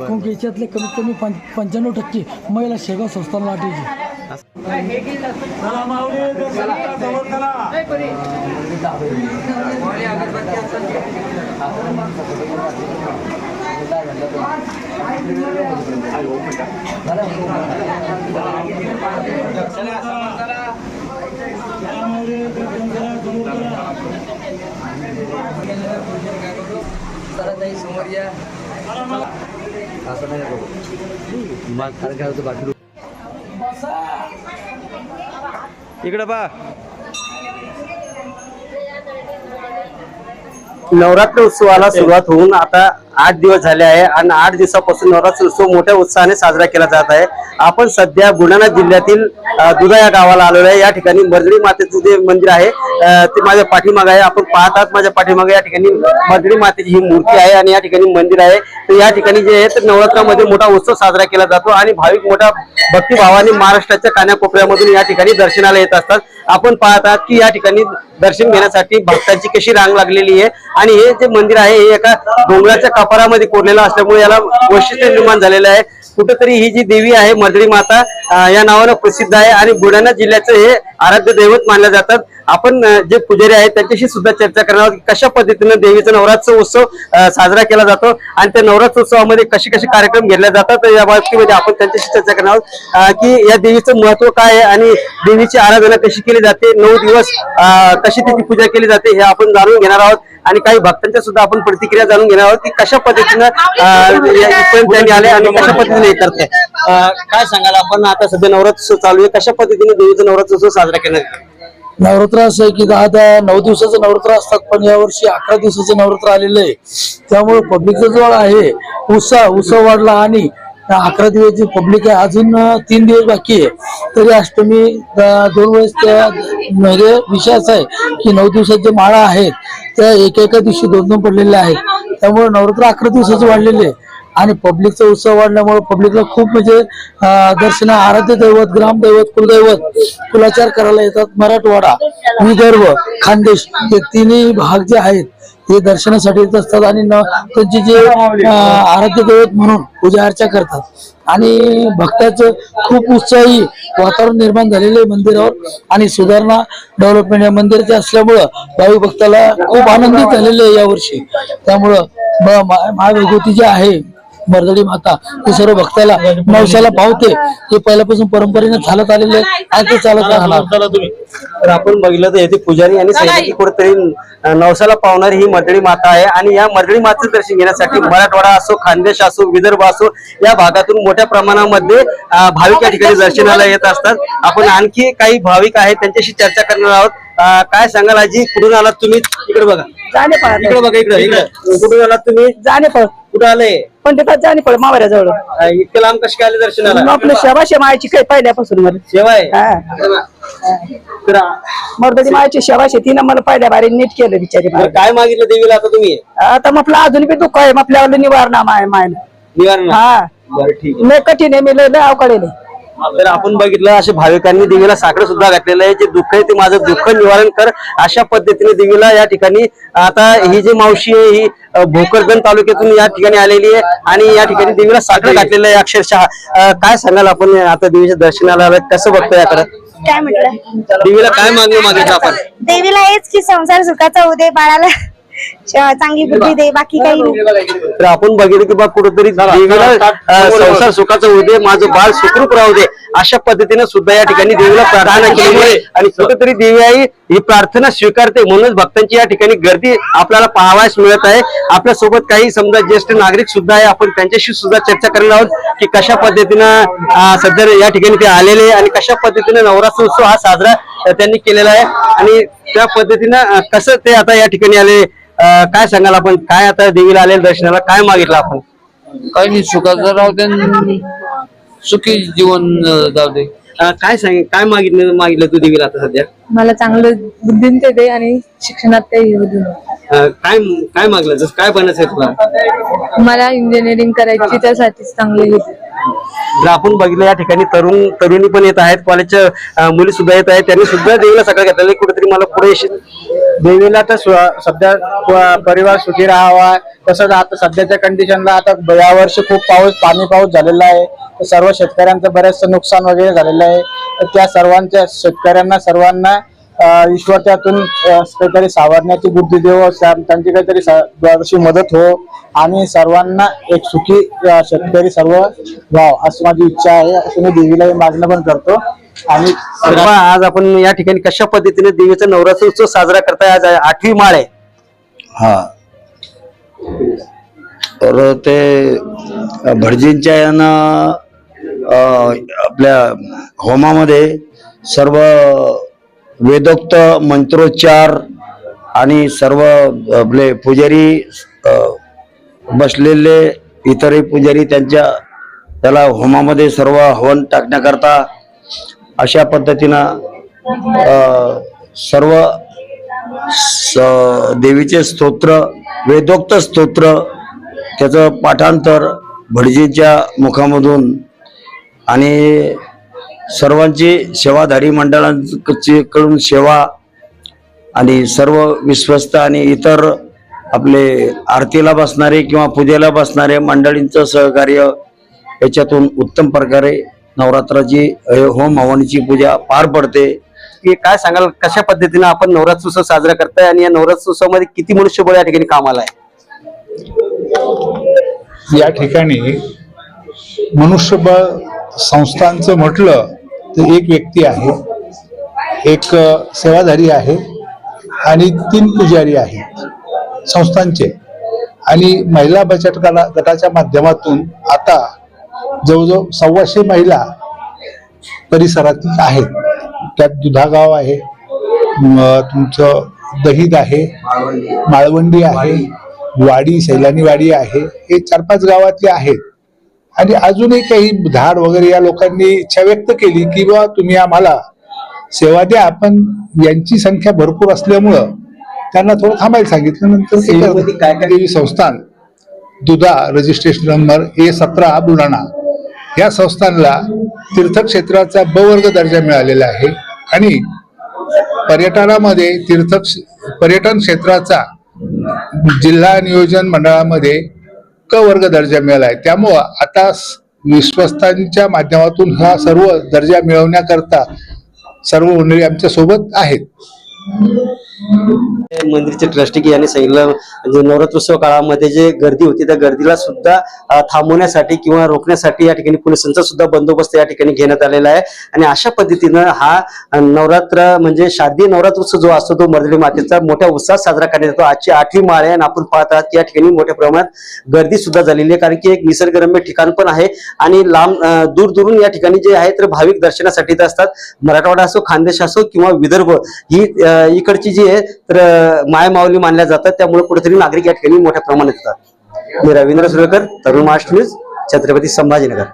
मग याच्यातले कमीत कमी पं पंच्याण्णव टक्के महिला शेगाव संस्थान लाटेची इकडे पा नवरात्र उत्सवाला सुरुवात होऊन आता आठ दिवस झाले आहे आणि आठ दिवसापासून नवरात्र उत्सव मोठ्या उत्साहाने साजरा केला जात आहे. आपण सध्या बुलढाणा जिल्ह्यातील दुधा या गावाला आलेलो आहे. या ठिकाणी मर्जडी मातेचं जे मंदिर आहे ते माझ्या पाठीमागे आहे. आपण पाहत आहात माझ्या पाठीमागे या ठिकाणी मर्जडी मातेची ही मूर्ती आहे आणि या ठिकाणी मंदिर आहे. तर या ठिकाणी जे आहे तर नवरात्रामध्ये मोठा उत्सव साजरा केला जातो आणि भाविक मोठ्या भक्तिभावाने महाराष्ट्राच्या कानाकोपऱ्यामधून या ठिकाणी दर्शनाला येत असतात. आपण पाहत आहात की या ठिकाणी दर्शन घेण्यासाठी भक्तांची कशी रांग लागलेली आहे? आणि हे जे मंदिर आहे हे एका डोंगराच्या कपारामध्ये कोरलेलं असल्यामुळे याला वैशिष्ट्य निर्माण झालेलं आहे. कुठेतरी ही जी देवी आहे मर्जरी माता या नावानं प्रसिद्ध आहे आणि बुलढाणा जिल्ह्याचं हे आराध्य दैवत मानल्या जातात आपण जे पुजारी आहेत त्यांच्याशी सुद्धा चर्चा करणार आहोत कशा पद्धतीने देवीचा नवरात्र उत्सव साजरा केला जातो आणि त्या नवरात्र उत्सवामध्ये कसे कसे कार्यक्रम घेतले जातात या बाबतीमध्ये आपण त्यांच्याशी चर्चा करणार आहोत. की या देवीचं महत्त्व काय आहे आणि देवीची आराधना कशी केली जाते नऊ दिवस कशी त्याची पूजा केली जाते हे आपण जाणून घेणार आहोत. आणि काही भक्तांच्या सुद्धा आपण प्रतिक्रिया जाणून घेणार आहोत की कशा पद्धतीनं त्यांनी आले आणि कशा पद्धतीने हे करते. काय सांगाल? आपण आता सध्या नवरात्र उत्सव चालू आहे. कशा पद्धतीने देवीचा नवरात्र उत्सव साजरा केला नवरात्र असं आहे की दहा दहा नऊ दिवसाचं नवरात्र असतात पण यावर्षी अकरा दिवसाचं नवरात्र आलेलं आहे. त्यामुळे पब्लिकचा जो आहे. उत्साह उत्सव वाढला आणि अकरा दिवस जी पब्लिक आहे. अजून तीन दिवस बाकी आहे. तरी अष्टमी दोन वेळेस त्या म्हणजे विषय असा आहे की नऊ दिवसात जे माळा आहेत त्या एका एका दिवशी दोन दोन पडलेल्या आहेत. त्यामुळे नवरात्र अकरा दिवसाचं वाढलेले आहे. आणि पब्लिकचा उत्सव वाढल्यामुळे पब्लिकला खूप म्हणजे दर्शन आराध्य दैवत ग्रामदैवत कुलदैवत कुलाचार करायला येतात. मराठवाडा विदर्भ खानदेश हे तिन्ही भाग जे आहेत हे दर्शनासाठी येत असतात आणि न- त्यांचे जे आराध्य दैवत म्हणून पूजा अर्चा करतात. आणि भक्ताचं खूप उत्साही वातावरण निर्माण झालेलं आहे मंदिरावर आणि सुधारणा डेव्हलपमेंट या मंदिराचे असल्यामुळं भाविक भक्ताला खूप आनंदित झालेले आहे यावर्षी. त्यामुळं म- मा- महाविभूती जी आहे मर्दडी माता हे सर्व भक्ताला नवसाला पावते. हे पहिल्यापासून परंपरेने चालत आलेले आहे आणि ते चालत राहणार. तर आपण बघितलं तर येथे पुजारी यांनी सांगितलं की कुठेतरी नवसाला पावणारी ही मर्दळी माता आहे. आणि या मर्दळी मातेचं दर्शन घेण्यासाठी मराठवाडा असो खानदेश असो विदर्भ असो या भागातून मोठ्या प्रमाणामध्ये भाविक या ठिकाणी दर्शनाला येत असतात. आपण आणखी काही भाविक आहेत त्यांच्याशी चर्चा करणार आहोत. काय सांगाल आजी? कुठून आलात तुम्ही? इकडे बघा. इकडे बघा इकडे इकडे. कुठून आलात तुम्ही जाणे कुठे आले पंडितात जाणे पळ मावऱ्याजवळ. अं, इतके लांब कसे काय आले दर्शनाला? आपलं शबाशे मायाची काही पहिल्यापासून मला सेवा आहे? हा. तर मर्दनी मायाची शबाशे तिनं मला पहिल्या बारी नीट केलं बिचारी तर काय मागितलं देवीला आता तुम्ही? आता म्हटलं अजून बी दुःख आहे आपल्याला निवारणा माय मायनं निवारण हा. बरं ठीक लय कठीण आहे मी लय लय अवकाळी तर आपण बघितलं असे भाविकांनी देवीला साकडं सुद्धा घातलेलं आहे. जे दुःख आहे ते माझं दुःख निवारण कर अशा पद्धतीने देवीला या ठिकाणी आता ही जी मावशी आहे ही अ, भोकरदन तालुक्यातून या ठिकाणी आलेली आहे आणि या ठिकाणी देवीला साकडं घातलेलं आहे अक्षरशः. काय सांगाल आपण आता देवीच्या दर्शनाला? आलात? कसं बघतोय याकडे काय म्हटलं? देवीला काय मागणी मागितलं आपण? देवीला हेच की संसार सुखाचा दे बाळाला चांगली बुद्धी दे बाकी काही नाही. तर आपण बघितलं की बा कुठेतरी देवीला संसार सुखाचं होऊ दे माझं बाळ सुखरूप राहू दे अशा पद्धतीने सुद्धा या ठिकाणी देवीला प्रार्थना आहे आणि कुठेतरी देवी आई ही प्रार्थना स्वीकारते म्हणूनच भक्तांची या ठिकाणी गर्दी आपल्याला पाहावयास मिळत आहे. आपल्यासोबत काही समजा ज्येष्ठ नागरिक सुद्धा आहे. आपण त्यांच्याशी सुद्धा चर्चा करणार आहोत की कशा पद्धतीनं सध्या या ठिकाणी ते आलेले आहे आणि कशा पद्धतीने नवरात्र उत्सव हा साजरा त्यांनी केलेला आहे आणि त्या पद्धतीनं कसं ते आता या ठिकाणी आले काय सांगाल आपण? काय आता देवीला आलेल्या दर्शनाला? काय मागितलं आपण? काही नाही सुखाचं राहू दे सुखी जीवन जाऊ दे. अ, काय सांग काय मागितलं मागितलं तू देवीला आता सध्या? मला चांगलं बुद्धीन ते दे आणि शिक्षणात ते येऊ दे. अ, काय काय मागलं जसं काय बनायचं आहे तुला? मला इंजिनिअरिंग करायची त्यासाठी चांगले हे दे. तर आपण बघितलं या ठिकाणी तरुण तरुणी पण येत आहेत. कॉलेजच्या मुली सुद्धा येत आहेत. त्यांनी सुद्धा देवीला सकाळ घेतलेली कुठेतरी मला पुढे देवीला तर सध्या प- परिवार सुखी राहावा. तसंच आता सध्याच्या कंडिशनला आता यावर्षी खूप पाऊस पाणी पाऊस झालेला आहे. तर सर्व शेतकऱ्यांचं बरेचसं नुकसान वगैरे झालेलं आहे. तर त्या सर्वांच्या शेतकऱ्यांना सर्वांना ईश्वर त्यातून काहीतरी सावरण्याची बुद्धी देव त्यांची काहीतरी अशी मदत हो. आणि सर्वांना एक सुखी शेतकरी सर्व व्हाव अशी माझी इच्छा आहे. असं मी देवीला मागणं पण करतो. आणि आज आपण या ठिकाणी कशा पद्धतीने देवीचा नवरात्र उत्सव साजरा करताय? आज आठवी माळ आहे. हा. तर ते भटजींच्या यानं आपल्या होमामध्ये सर्व वेदोक्त मंत्रोच्चार आणि सर्व आपले पुजारी बसलेले इतरही पुजारी त्यांच्या त्याला होमामध्ये सर्व हवन टाकण्याकरता अशा पद्धतीनं सर्व स- देवीचे स्तोत्र वेदोक्त स्तोत्र त्याचं पाठांतर भटजींच्या मुखामधून आणि सर्वांची सेवाधारी मंडळांची कडून सेवा आणि सर्व विश्वस्त आणि इतर आपले आरतीला बसणारे किंवा पूजेला बसणारे मंडळींचं सहकार्य याच्यातून उत्तम प्रकारे नवरात्राची अ, होम हवनाची पूजा पार पडते. की काय सांगाल? कशा पद्धतीने आपण नवरात्र उत्सव साजरा करताय आणि या नवरात्र उत्सवामध्ये किती मनुष्यबळ या ठिकाणी कामाला आहे? या ठिकाणी मनुष्यबळ संस्थांचं म्हटलं तर एक व्यक्ती आहे. एक सेवाधारी आहे आणि तीन पुजारी आहेत. संस्थांचे. आणि महिला बचत गटा गटाच्या माध्यमातून आता जवळजवळ सव्वाशे महिला परिसरातील आहेत. त्यात दुधागाव आहे तुमचं दहीद आहे माळवंडी आहे वाडी सैलानी वाडी आहे. हे चार पाच गावातले आहेत. आणि अजूनही काही धाड वगैरे या लोकांनी इच्छा व्यक्त केली की बा तुम्ही आम्हाला सेवा द्या पण यांची संख्या भरपूर असल्यामुळं त्यांना थोडं थांबायला सांगितलं. नंतर काय काय- देवी संस्थान दुधा रजिस्ट्रेशन नंबर ए सतरा बुलढाणा या संस्थानला तीर्थक्षेत्राचा ब वर्ग दर्जा मिळालेला आहे. आणि पर्यटनामध्ये तीर्थ पर्यटन क्षेत्राचा जिल्हा नियोजन मंडळामध्ये क वर्ग दर्जा मिळाला आहे त्यामुळं आता विश्वस्तांच्या माध्यमातून हा सर्व दर्जा मिळवण्याकरता सर्व मंडळी आमच्यासोबत आहेत. मंदिरचे ट्रस्टी यांनी सांगितलं नवरात्रोत्सव काळामध्ये जे गर्दी होती त्या गर्दीला सुद्धा थांबवण्यासाठी किंवा रोखण्यासाठी या ठिकाणी पोलिसांचा सुद्धा बंदोबस्त या ठिकाणी घेण्यात आलेला आहे. आणि अशा पद्धतीनं हा नवरात्र म्हणजे शारदीय नवरात्रोत्सव जो असतो तो मर्दळी मातेचा मोठ्या उत्साहात साजरा करण्यात येतो. आजची आठवी माळ आहे आणि आपण पाहत आहात की या ठिकाणी मोठ्या प्रमाणात गर्दी सुद्धा झालेली आहे. कारण की एक निसर्गरम्य ठिकाण पण आहे आणि लांब दूर दुरून या ठिकाणी जे आहे तर भाविक दर्शनासाठी असतात. मराठवाडा असो खानदेश असो किंवा विदर्भ ही इकडची जी आहे तर अ, मानल्या जातात. त्यामुळे कुठेतरी नागरिक या ठिकाणी मोठ्या प्रमाणात येतात. मी रवींद्र सुरेकर तरुण महाराष्ट्र न्यूज छत्रपती संभाजीनगर.